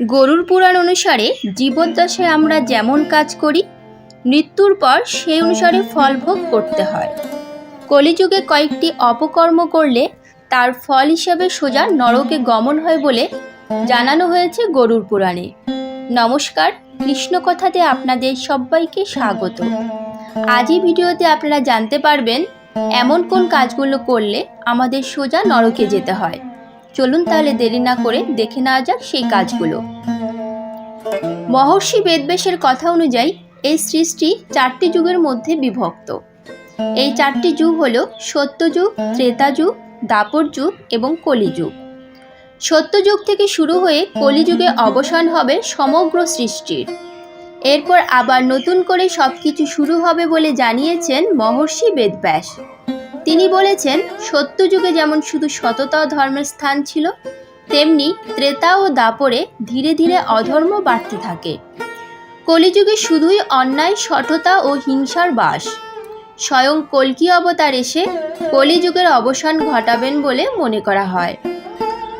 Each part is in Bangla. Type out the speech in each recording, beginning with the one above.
গরুর পুরাণ অনুসারে জীবদ্দশায় আমরা যেমন কাজ করি, মৃত্যুর পর সেই অনুসারে ফল ভোগ করতে হয়। কলিযুগে কয়েকটি অপকর্ম করলে তার ফল হিসাবে সোজা নরকে গমন হয় বলে জানানো হয়েছে গরুর পুরাণে। নমস্কার কৃষ্ণ কথাতে আপনাদের সবাইকে স্বাগত। আজই ভিডিওতে আপনারা জানতে পারবেন, এমন কোন কাজগুলো করলে আমাদের সোজা নরকে যেতে হয়। চলুন তাহলে দেরি না করে দেখে নেওয়া যাক সেই কাজগুলো। মহর্ষি বেদবেশের কথা অনুযায়ী এই সৃষ্টি চারটি যুগের মধ্যে বিভক্ত। এই চারটি যুগ হল সত্যযুগ ত্রেতা যুগ, দাপর যুগ এবং কলিযুগ সত্যযুগ থেকে শুরু হয়ে কলিযুগে অবসান হবে সমগ্র সৃষ্টির। এরপর আবার নতুন করে সব কিছু শুরু হবে বলে জানিয়েছেন মহর্ষি বেদব্যাস। তিনি বলেছেন, সত্যযুগে যেমন শুধু সততা ধর্মের স্থান ছিল, তেমনি ত্রেতা ও দাপরে ধীরে ধীরে অধর্ম বাড়তে থাকে। কলিযুগে শুধুই অন্যায় সঠতা ও হিংসার বাস। স্বয়ং কল্কি অবতার এসে কলিযুগের অবসান ঘটাবেন বলে মনে করা হয়।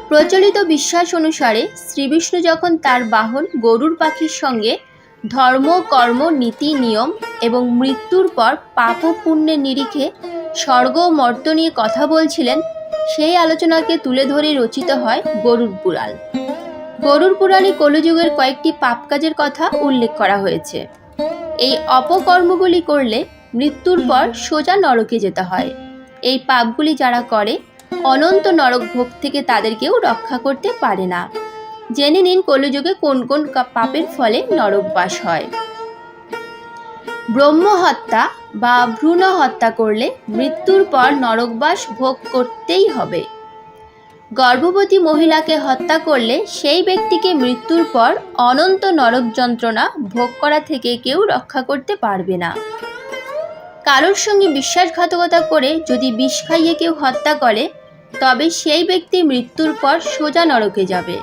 প্রচলিত বিশ্বাস অনুসারে শ্রীবিষ্ণু যখন তার বাহন গরুর পাখির সঙ্গে ধর্ম, কর্ম, নীতি, নিয়ম এবং মৃত্যুর পর পাপ পুণ্যের নিরিখে স্বর্গ মর্ত নিয়ে কথা বলছিলেন, সেই আলোচনাকে তুলে ধরে রচিত হয় গরুর পুরাণ। গরুর পুরাণে কলিযুগের কয়েকটি পাপ কাজের কথা উল্লেখ করা হয়েছে। এই অপকর্মগুলি করলে মৃত্যুর পর সোজা নরকে যেতে হয়। এই পাপগুলি যারা করে, অনন্ত নরক ভোগ থেকে তাদেরকেও রক্ষা করতে পারে না। জেনে নিন কলিযুগে কোন কোন পাপের ফলে নরকবাস হয়। ব্রহ্ম হত্যা বা ভ্রূণ হত্যা করলে মৃত্যুর পর নরকবাস ভোগ করতেই হবে। গর্ভবতী মহিলাকে হত্যা করলে সেই ব্যক্তিকে মৃত্যুর পর অনন্ত নরক যন্ত্রণা ভোগ করা থেকে কেউ রক্ষা করতে পারবে না। কারোর সঙ্গে বিশ্বাসঘাতকতা করে যদি বিষ খাইয়ে কেউ হত্যা করে, তবে সেই ব্যক্তি মৃত্যুর পর সোজা নরকে যাবে।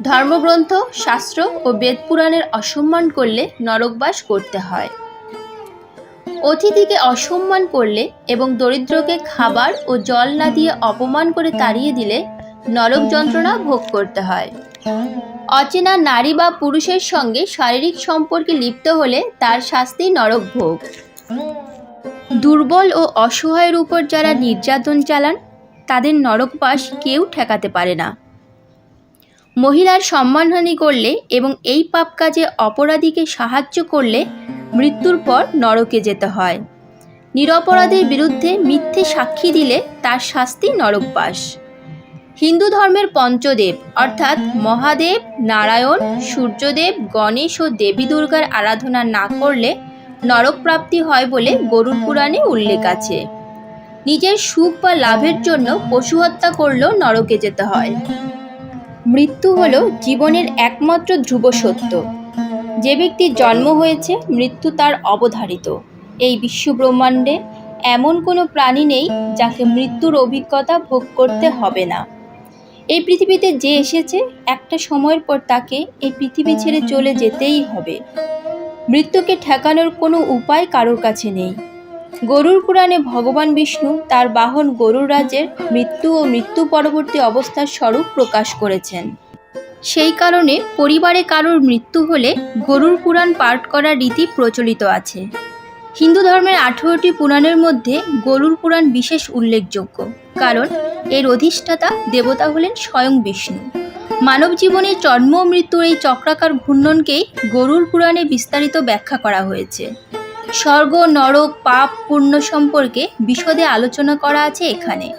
ধর্মগ্রন্থ, শাস্ত্র ও বেদ পুরাণের অসম্মান করলে নরকবাস করতে হয়। অতিথিকে অসম্মান করলে এবং দরিদ্রকে খাবার ও জল না দিয়ে অপমান করে তাড়িয়ে দিলে নরক যন্ত্রণা ভোগ করতে হয়। অচেনা নারী বা পুরুষের সঙ্গে শারীরিক সম্পর্কে লিপ্ত হলে তার শাস্তি নরক ভোগ। দুর্বল ও অসহায়ের উপর যারা নির্যাতন চালান, তাদের নরকবাস কেউ ঠেকাতে পারে না। মহিলার সম্মানহানি করলে এবং এই পাপ কাজে অপরাধীকে সাহায্য করলে মৃত্যুর পর নরকে যেতে হয়। নিরপরাধের বিরুদ্ধে মিথ্যে সাক্ষী দিলে তার শাস্তি নরকবাস। হিন্দু ধর্মের পঞ্চদেব, অর্থাৎ মহাদেব, নারায়ণ, সূর্যদেব, গণেশ ও দেবী দুর্গার আরাধনা না করলে নরক প্রাপ্তি হয় বলে গরুর পুরাণে উল্লেখ আছে। নিজের সুখ বা লাভের জন্য পশু হত্যা করলেও নরকে যেতে হয়। মৃত্যু হলো জীবনের একমাত্র ধ্রুব সত্য। যে ব্যক্তির জন্ম হয়েছে, মৃত্যু তার অবধারিত। এই বিশ্ব ব্রহ্মাণ্ডে এমন কোনো প্রাণী নেই যাকে মৃত্যুর অভিজ্ঞতা ভোগ করতে হবে না। এই পৃথিবীতে যে এসেছে, একটা সময়ের পর তাকে এই পৃথিবী ছেড়ে চলে যেতেই হবে। মৃত্যুকে ঠেকানোর কোনো উপায় কারোর কাছে নেই। গরুর পুরাণে ভগবান বিষ্ণু তার বাহন গরুর রাজ্যের মৃত্যু ও মৃত্যু পরবর্তী অবস্থার স্বরূপ প্রকাশ করেছেন। সেই কারণে পরিবারে কারোর মৃত্যু হলে গরুর পুরাণ পাঠ করার রীতি প্রচলিত আছে। হিন্দু ধর্মের আঠেরোটি পুরাণের মধ্যে গরুর পুরাণ বিশেষ উল্লেখযোগ্য, কারণ এর অধিষ্ঠাতা দেবতা হলেন স্বয়ং বিষ্ণু। মানব জীবনে জন্ম মৃত্যুর এই চক্রাকার ঘূর্ণনকেই গরুর পুরাণে বিস্তারিত ব্যাখ্যা করা হয়েছে। স্বর্গ, নরক, পাপ, পুণ্য সম্পর্কে বিশদে আলোচনা করা আছে এখানে।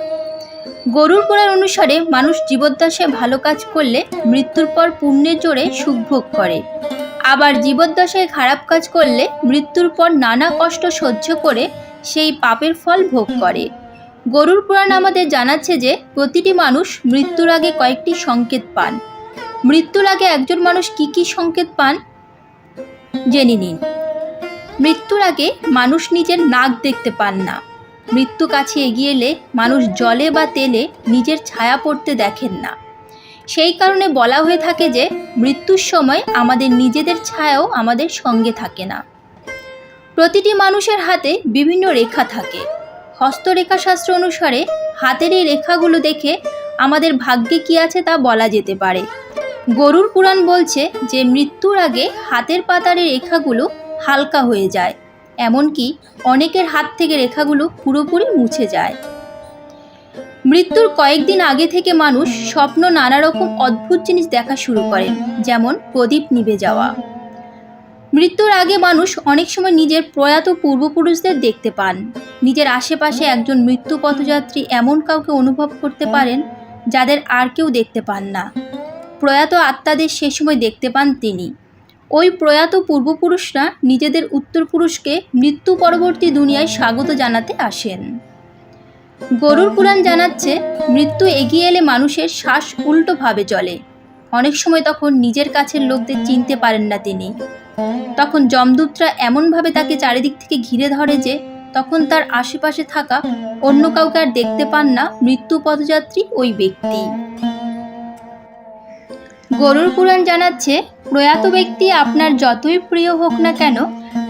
গরুর পুরাণ অনুসারে মানুষ জীবদ্দশায় ভালো কাজ করলে মৃত্যুর পর পুণ্যের জোরে সুখ ভোগ করে। আবার জীবদ্দশায় খারাপ কাজ করলে মৃত্যুর পর নানা কষ্ট সহ্য করে সেই পাপের ফল ভোগ করে। গরুর পুরাণ আমাদের জানাচ্ছে যে, প্রতিটি মানুষ মৃত্যুর আগে কয়েকটি সংকেত পান। মৃত্যুর আগে একজন মানুষ কি কি সংকেত পান? জেনে নিন। মৃত্যুর আগে মানুষ নিজের নাক দেখতে পান না। মৃত্যু কাছে এগিয়ে এলে মানুষ জলে বা তেলে নিজের ছায়া পড়তে দেখেন না। সেই কারণে বলা হয়ে থাকে যে, মৃত্যুর সময় আমাদের নিজেদের ছায়াও আমাদের সঙ্গে থাকে না। প্রতিটি মানুষের হাতে বিভিন্ন রেখা থাকে। হস্তরেখা শাস্ত্র অনুসারে হাতের এই রেখাগুলো দেখে আমাদের ভাগ্যে কী আছে তা বলা যেতে পারে। গরুর পুরাণ বলছে যে, মৃত্যুর আগে হাতের পাতারে রেখাগুলো হালকা হয়ে যায়, এমনকি অনেকের হাত থেকে রেখাগুলো পুরোপুরি মুছে যায়। মৃত্যুর কয়েকদিন আগে থেকে মানুষ স্বপ্ন নানা রকম অদ্ভুত জিনিস দেখা শুরু করেন যেমন প্রদীপ নিভে যাওয়া। মৃত্যুর আগে মানুষ অনেক সময় নিজের প্রয়াত পূর্বপুরুষদের দেখতে পান। নিজের আশেপাশে একজন মৃত্যু পথযাত্রী এমন কাউকে অনুভব করতে পারেন যাদের আর কেউ দেখতে পান না। প্রয়াত আত্মাদের সে সময় দেখতে পান তিনি। ওই প্রয়াত পূর্বপুরুষরা নিজেদের উত্তরপুরুষকে মৃত্যু পরবর্তী দুনিয়ায় স্বাগত জানাতে আসেন। গরুর পুরাণ জানাচ্ছে, মৃত্যু এগিয়ে এলে মানুষের শ্বাস উল্টোভাবে চলে। অনেক সময় তখন নিজের কাছের লোকদের চিনতে পারেন না তিনি। তখন যমদূতরা এমনভাবে তাকে চারিদিক থেকে ঘিরে ধরে যে, তখন তার আশেপাশে থাকা অন্য কাউকে আর দেখতে পান না মৃত্যু পথযাত্রী ওই ব্যক্তি। গরুর পুরাণ জানাচ্ছে, প্রয়াত ব্যক্তি আপনার যতই প্রিয় হোক না কেন,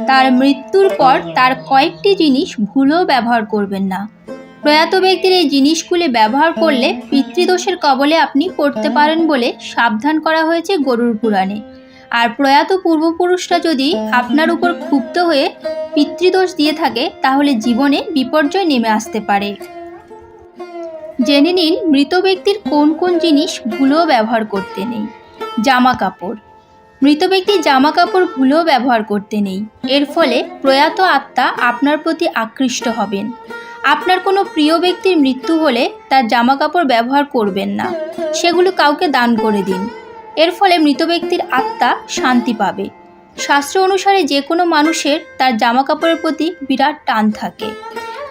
তার মৃত্যুর পর তার কয়েকটি জিনিস ভুলেও ব্যবহার করবেন না। প্রয়াত ব্যক্তির এই জিনিসগুলি ব্যবহার করলে পিতৃদোষের কবলে আপনি পড়তে পারেন বলে সাবধান করা হয়েছে গরুর পুরাণে আর প্রয়াত পূর্বপুরুষরা যদি আপনার উপর ক্ষুব্ধ হয়ে পিতৃদোষ দিয়ে থাকে, তাহলে জীবনে বিপর্যয় নেমে আসতে পারে। জেনে নিন মৃত ব্যক্তির কোন কোন জিনিস ভুলেও ব্যবহার করতে নেই। জামা কাপড়। মৃত ব্যক্তির জামা কাপড় ভুলেও ব্যবহার করতে নেই। এর ফলে প্রয়াত আত্মা আপনার প্রতি আকৃষ্ট হবেন। আপনার কোনো প্রিয় ব্যক্তির মৃত্যু হলে তার জামা কাপড় ব্যবহার করবেন না। সেগুলো কাউকে দান করে দিন। এর ফলে মৃত ব্যক্তির আত্মা শান্তি পাবে। শাস্ত্র অনুসারে যে কোনো মানুষের তার জামা কাপড়ের প্রতি বিরাট টান থাকে।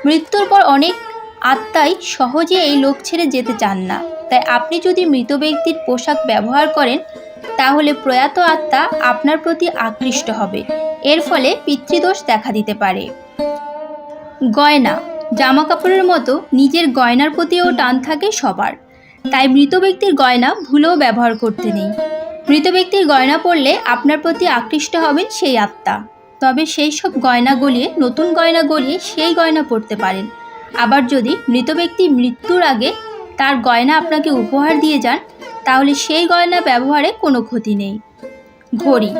মৃত্যুর পর অনেক আত্মাই সহজে এই লোক ছেড়ে যেতে চান না। তাই আপনি যদি মৃত ব্যক্তির পোশাক ব্যবহার করেন, তাহলে প্রয়াত আত্মা আপনার প্রতি আকৃষ্ট হবে। এর ফলে পিতৃদোষ দেখা দিতে পারে। গয়না। জামা কাপড়ের মতো নিজের গয়নার প্রতিও টান থাকে সবার। তাই মৃত ব্যক্তির গয়না ভুলেও ব্যবহার করতে নেই। মৃত ব্যক্তির গয়না পরলে আপনার প্রতি আকৃষ্ট হবেন সেই আত্মা। তবে সেই সব গয়না গলিয়ে, নতুন গয়না গলিয়ে সেই গয়না পরতে পারেন। আবার যদি মৃত ব্যক্তি মৃত্যুর আগে তার গয়না আপনাকে উপহার দিয়ে যান, তাহলে সেই গয়না ব্যবহারে কোনো ক্ষতি নেই। ঘড়ি।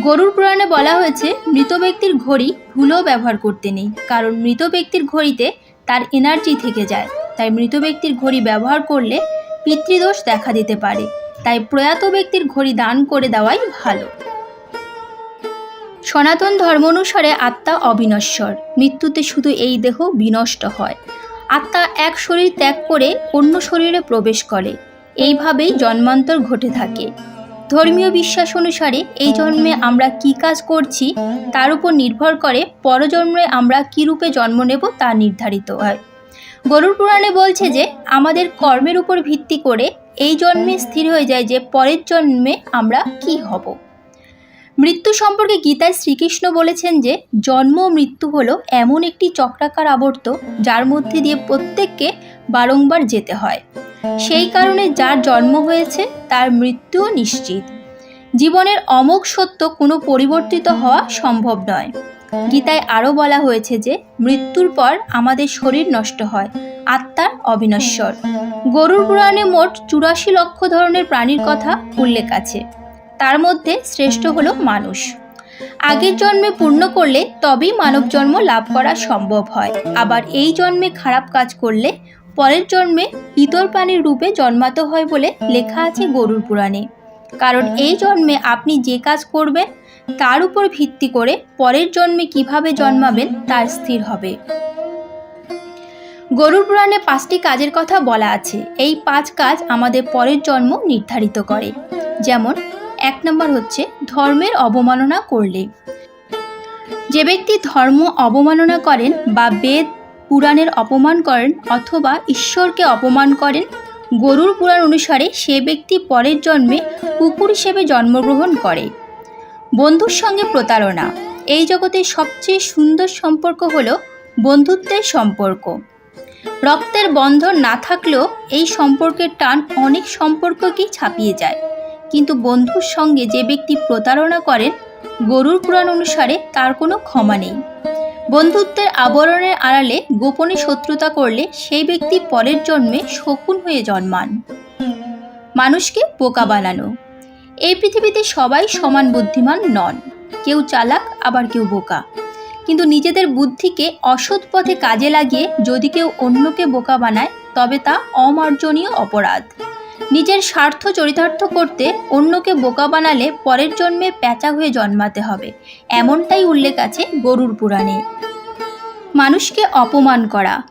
গরুর পুরাণে বলা হয়েছে, মৃত ব্যক্তির ঘড়ি ভুলেও ব্যবহার করতে নেই, কারণ মৃত ব্যক্তির ঘড়িতে তার এনার্জি থেকে যায়। তাই মৃত ব্যক্তির ঘড়ি ব্যবহার করলে পিতৃদোষ দেখা দিতে পারে। তাই প্রয়াত ব্যক্তির ঘড়ি দান করে দেওয়াই ভালো। সনাতন ধর্ম অনুসারে আত্মা অবিনশ্বর। মৃত্যুতে শুধু এই দেহ বিনষ্ট হয়। আত্মা এক শরীর ত্যাগ করে অন্য শরীরে প্রবেশ করে। এইভাবেই জন্মান্তর ঘটে থাকে। ধর্মীয় বিশ্বাস অনুসারে এই জন্মে আমরা কি কাজ করছি, তার উপর নির্ভর করে পরজন্মে আমরা কী রূপে জন্ম নেব তা নির্ধারিত হয়। গরুর পুরাণে বলছে যে, আমাদের কর্মের উপর ভিত্তি করে এই জন্মে স্থির হয়ে যায় যে পরের জন্মে আমরা কি হব। মৃত্যু সম্পর্কে গীতায় শ্রীকৃষ্ণ বলেছেন যে, জন্ম মৃত্যু হলো এমন একটি চক্রাকার আবর্ত যার মধ্যে দিয়ে প্রত্যেককে বারংবার যেতে হয়। সেই কারণে যার জন্ম হয়েছে, তার মৃত্যুও নিশ্চিত। জীবনের অমোঘ সত্য কোনো পরিবর্তিত হওয়া সম্ভব নয়। গীতায় আরও বলা হয়েছে যে, মৃত্যুর পর আমাদের শরীর নষ্ট হয়, আত্মার অবিনশ্বর। গরুর পুরাণে মোট চুরাশি লক্ষ ধরনের প্রাণীর কথা উল্লেখ আছে। তার মধ্যে শ্রেষ্ঠ হল মানুষ। আগের জন্মে পূর্ণ করলে তবেই মানব জন্ম লাভ করা সম্ভব হয়। আবার এই জন্মে খারাপ কাজ করলে পরের জন্মে ইতর প্রাণীর রূপে জন্মাতে হয় বলে লেখা আছে গরুর পুরাণে। কারণ এই জন্মে আপনি যে কাজ করবেন, তার উপর ভিত্তি করে পরের জন্মে কীভাবে জন্মাবেন, তার স্থির হবে। গরুর পুরাণে পাঁচটি কাজের কথা বলা আছে। এই পাঁচ কাজ আমাদের পরের জন্ম নির্ধারিত করে। যেমন এক নম্বর হচ্ছে ধর্মের অবমাননা করলে। যে ব্যক্তি ধর্ম অবমাননা করেন বা বেদ, পুরাণের অপমান করেন অথবা ঈশ্বরকে অপমান করেন, গরুর পুরাণ অনুসারে সে ব্যক্তি পরের জন্মে কুকুর হিসেবে জন্মগ্রহণ করে। বন্ধুর সঙ্গে প্রতারণা। এই জগতের সবচেয়ে সুন্দর সম্পর্ক হল বন্ধুত্বের সম্পর্ক। রক্তের বন্ধন না থাকলেও এই সম্পর্কের টান অনেক সম্পর্ককেই ছাপিয়ে যায়। কিন্তু বন্ধুর সঙ্গে যে ব্যক্তি প্রতারণা করেন, গরুর পুরাণ অনুসারে তার কোনো ক্ষমা নেই। বন্ধুত্বের আবরণের আড়ালে গোপনে শত্রুতা করলে সেই ব্যক্তি পরের জন্মে শকুন হয়ে জন্মান। মানুষকে বোকা বানানো। এই পৃথিবীতে সবাই সমান বুদ্ধিমান নন। কেউ চালাক, আবার কেউ বোকা। কিন্তু নিজেদের বুদ্ধিকে অসৎ পথে কাজে লাগিয়ে যদি কেউ অন্যকে বোকা বানায়, তবে তা অমার্জনীয় অপরাধ। নিজের স্বার্থ চরিতার্থ করতে অন্যকে বোকা বানালে পরের জন্মে প্যাঁচা হয়ে জন্মাতে হবে। এমনটাই উল্লেখ আছে গরুর পুরাণে। মানুষকে অপমান করা।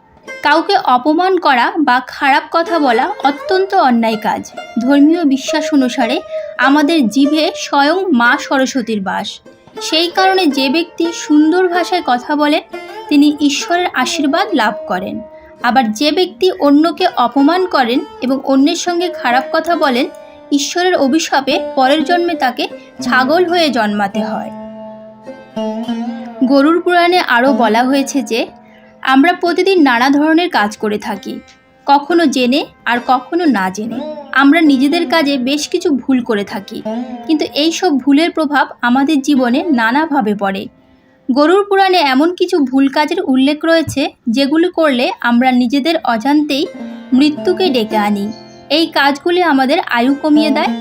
কাউকে অপমান করা বা খারাপ কথা বলা অত্যন্ত অন্যায় কাজ। ধর্মীয় বিশ্বাস অনুসারে আমাদের জিভে স্বয়ং মা সরস্বতীর বাস। সেই কারণে যে ব্যক্তি সুন্দর ভাষায় কথা বলেন, তিনি ঈশ্বরের আশীর্বাদ লাভ করেন। আবার যে ব্যক্তি অন্যকে অপমান করেন এবং অন্যের সঙ্গে খারাপ কথা বলেন, ঈশ্বরের অভিশাপে পরের জন্মে তাকে ছাগল হয়ে জন্মাতে হয়। গরুর পুরাণে আরও বলা হয়েছে যে, আমরা প্রতিদিন নানা ধরনের কাজ করে থাকি, কখনো জেনে আর কখনো না জেনে। আমরা নিজেদের কাজে বেশ কিছু ভুল করে থাকি, কিন্তু এই সব ভুলের প্রভাব আমাদের জীবনে নানাভাবে পড়ে। গরুর পুরাণে এমন কিছু ভুল কাজের উল্লেখ রয়েছে যেগুলি করলে আমরা নিজেদের অজান্তেই মৃত্যুকে ডেকে আনি। এই কাজগুলি আমাদের আয়ু কমিয়ে দেয়।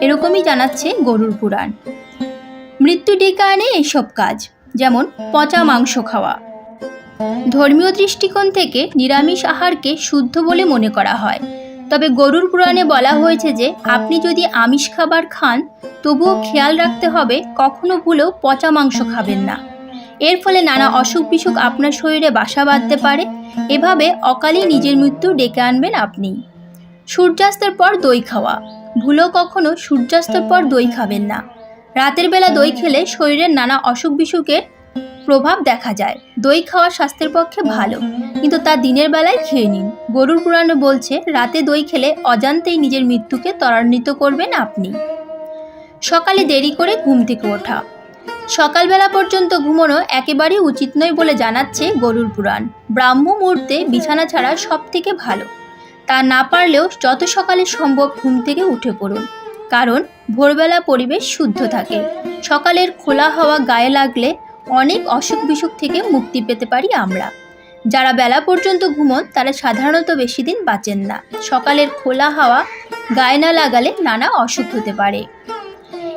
এরকমই জানাচ্ছে গরুর পুরাণ। মৃত্যু ডেকে আনে এইসব কাজ, যেমন পচা মাংস খাওয়া। ধর্মীয় দৃষ্টিকোণ থেকে নিরামিষ আহারকে শুদ্ধ বলে মনে করা হয়। তবে গরুর পুরাণে বলা হয়েছে যে, আপনি যদি আমিষ খাবার খান, তবুও খেয়াল রাখতে হবে কখনো ভুলেও পচা মাংস খাবেন না। এর ফলে নানা অসুখ বিসুখ আপনার শরীরে বাসা বাঁধতে পারে। এভাবে অকালে নিজের মৃত্যু ডেকে আনবেন আপনি। সূর্যাস্তের পর দই খাওয়া। ভুলেও কখনো সূর্যাস্তের পর দই খাবেন না। রাতের বেলা দই খেলে শরীরের নানা অসুখ বিসুখের প্রভাব দেখা যায়। দই খাওয়া স্বাস্থ্যের পক্ষে ভালো, কিন্তু তা দিনের বেলায় খেয়ে নিন। গরুর পুরাণে বলছে, রাতে দই খেলে অজান্তেই নিজের মৃত্যুকে ত্বরান্বিত করবেন আপনি। সকালে দেরি করে ঘুম থেকে ওঠা। সকালবেলা পর্যন্ত ঘুমানো একেবারেই উচিত নয় বলে জানাচ্ছে গরুর পুরাণ। ব্রাহ্ম মুহূর্তে বিছানা ছাড়া সব থেকে ভালো। তা না পারলেও যত সকালে সম্ভব ঘুম থেকে উঠে পড়ুন, কারণ ভোরবেলা পরিবেশ শুদ্ধ থাকে। সকালের খোলা হাওয়া গায়ে লাগলে অনেক অসুখ বিসুখ থেকে মুক্তি পেতে পারি আমরা। যারা বেলা পর্যন্ত ঘুমন, তারা সাধারণত বেশি দিন বাঁচেন না। সকালের খোলা হাওয়া, গায়ে না লাগালে নানা অসুখ হতে পারে।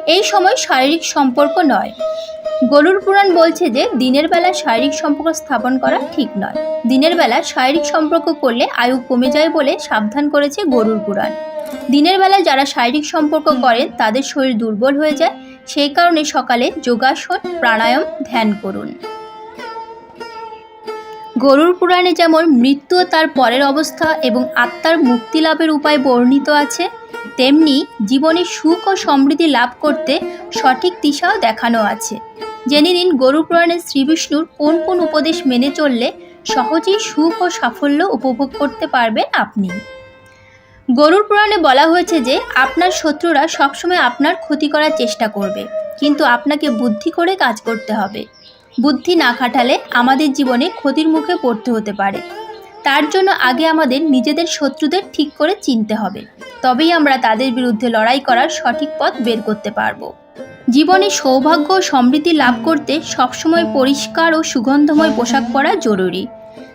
এই সময় শারীরিক সম্পর্ক নয়। গরুর পুরাণ বলছে যে, দিনের বেলা শারীরিক সম্পর্ক স্থাপন করা ঠিক নয়। দিনের বেলা শারীরিক সম্পর্ক করলে আয়ু কমে যায় বলে সাবধান করেছে গরুর পুরাণ। দিনের বেলা যারা শারীরিক সম্পর্ক করেন, তাদের শরীর দুর্বল হয়ে যায় সেই কারণে সকালে যোগাসন, প্রাণায়াম, ধ্যান করুন। গরুর পুরাণে যেমন মৃত্যু তার পরের অবস্থা এবং আত্মার মুক্তি লাভের উপায় বর্ণিত আছে, তেমনি জীবনে সুখ ও সমৃদ্ধি লাভ করতে সঠিক দিশাও দেখানো আছে। জেনে নিন গরু পুরাণে শ্রীবিষ্ণুর কোন কোন উপদেশ মেনে চললে সহজেই সুখ ও সাফল্য উপভোগ করতে পারবেন আপনি। গরুর পুরাণে বলা হয়েছে যে, আপনার শত্রুরা সবসময় আপনার ক্ষতি করার চেষ্টা করবে, কিন্তু আপনাকে বুদ্ধি করে কাজ করতে হবে। বুদ্ধি না খাটালে আমাদের জীবনে ক্ষতির মুখে পড়তে হতে পারে। তার জন্য আগে আমাদের নিজেদের শত্রুদের ঠিক করে চিনতে হবে। তবেই আমরা তাদের বিরুদ্ধে লড়াই করার সঠিক পথ বের করতে পারব। জীবনে সৌভাগ্য ও সমৃদ্ধি লাভ করতে সবসময় পরিষ্কার ও সুগন্ধময় পোশাক পরা জরুরি।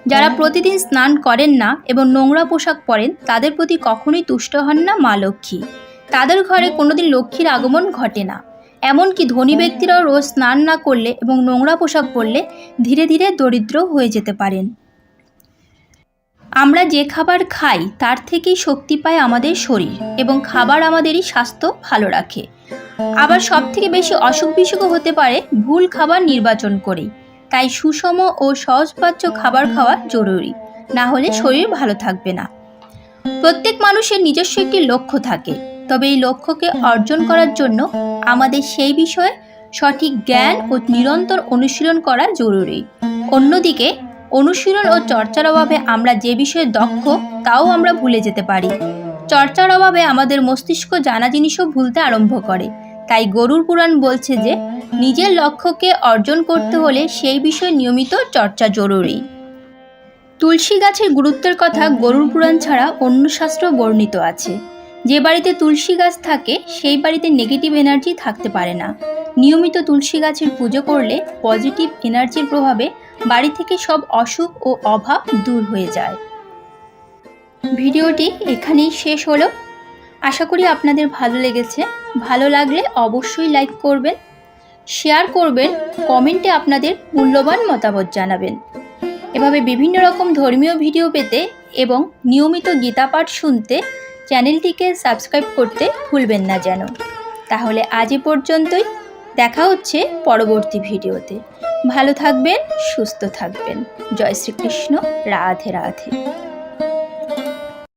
যারা প্রতিদিন স্নান করেন না এবং নোংরা পোশাক পরেন, তাদের প্রতি কখনোই তুষ্ট হন না মা লক্ষ্মী। তাদের ঘরে কোনোদিন লক্ষ্মীর আগমন ঘটে না। এমনকি ধনী ব্যক্তিরাও রোজ স্নান না করলে এবং নোংরা পোশাক পরলে ধীরে ধীরে দরিদ্র হয়ে যেতে পারেন। আমরা যে খাবার খাই, তার থেকেই শক্তি পায় আমাদের শরীর এবং খাবার আমাদেরই স্বাস্থ্য ভালো রাখে। আবার সব থেকে বেশি অসুখ বিসুখও হতে পারে ভুল খাবার নির্বাচন করেই। তাই সুষম ও সহজপাচ্য খাবার খাওয়া জরুরি। না হলে শরীর ভালো থাকবে না। প্রত্যেক মানুষের নিজস্ব একটি লক্ষ্য থাকে। তবে এই লক্ষ্যকে অর্জন করার জন্য আমাদের সেই বিষয়ে সঠিক জ্ঞান ও নিরন্তর অনুশীলন করা জরুরি। অন্যদিকে, অনুশীলন ও চর্চার অভাবে আমরা যে বিষয়ে দক্ষ, তাও আমরা ভুলে যেতে পারি। চর্চার অভাবে আমাদের মস্তিষ্ক জানা জিনিসও ভুলতে আরম্ভ করে। তাই গরুর পুরাণ বলছে যে নিজের লক্ষ্যকে অর্জন করতে হলে সেই বিষয়ে নিয়মিত চর্চা জরুরি। তুলসী গাছের গুরুত্বের কথা গরুর পুরাণ ছাড়া অন্য শাস্ত্র বর্ণিত আছে। যে বাড়িতে তুলসী গাছ থাকে, সেই বাড়িতে নেগেটিভ এনার্জি থাকতে পারে না। নিয়মিত তুলসী গাছের পুজো করলে পজিটিভ এনার্জির প্রভাবে বাড়ি থেকে সব অসুখ ও অভাব দূর হয়ে যায়। ভিডিওটি এখানেই শেষ হলো। আশা করি আপনাদের ভালো লেগেছে। ভালো লাগলে অবশ্যই লাইক করবেন। শেয়ার করবেন, কমেন্টে আপনাদের মূল্যবান মতামত জানাবেন। এভাবে বিভিন্ন রকম ধর্মীয় ভিডিও পেতে এবং নিয়মিত গীতা পাঠ শুনতে চ্যানেলটিকে সাবস্ক্রাইব করতে ভুলবেন না যেন। তাহলে আজ এ পর্যন্তই। দেখা হচ্ছে পরবর্তী ভিডিওতে। ভালো থাকবেন, সুস্থ থাকবেন। জয় শ্রীকৃষ্ণ। রাধে রাধে।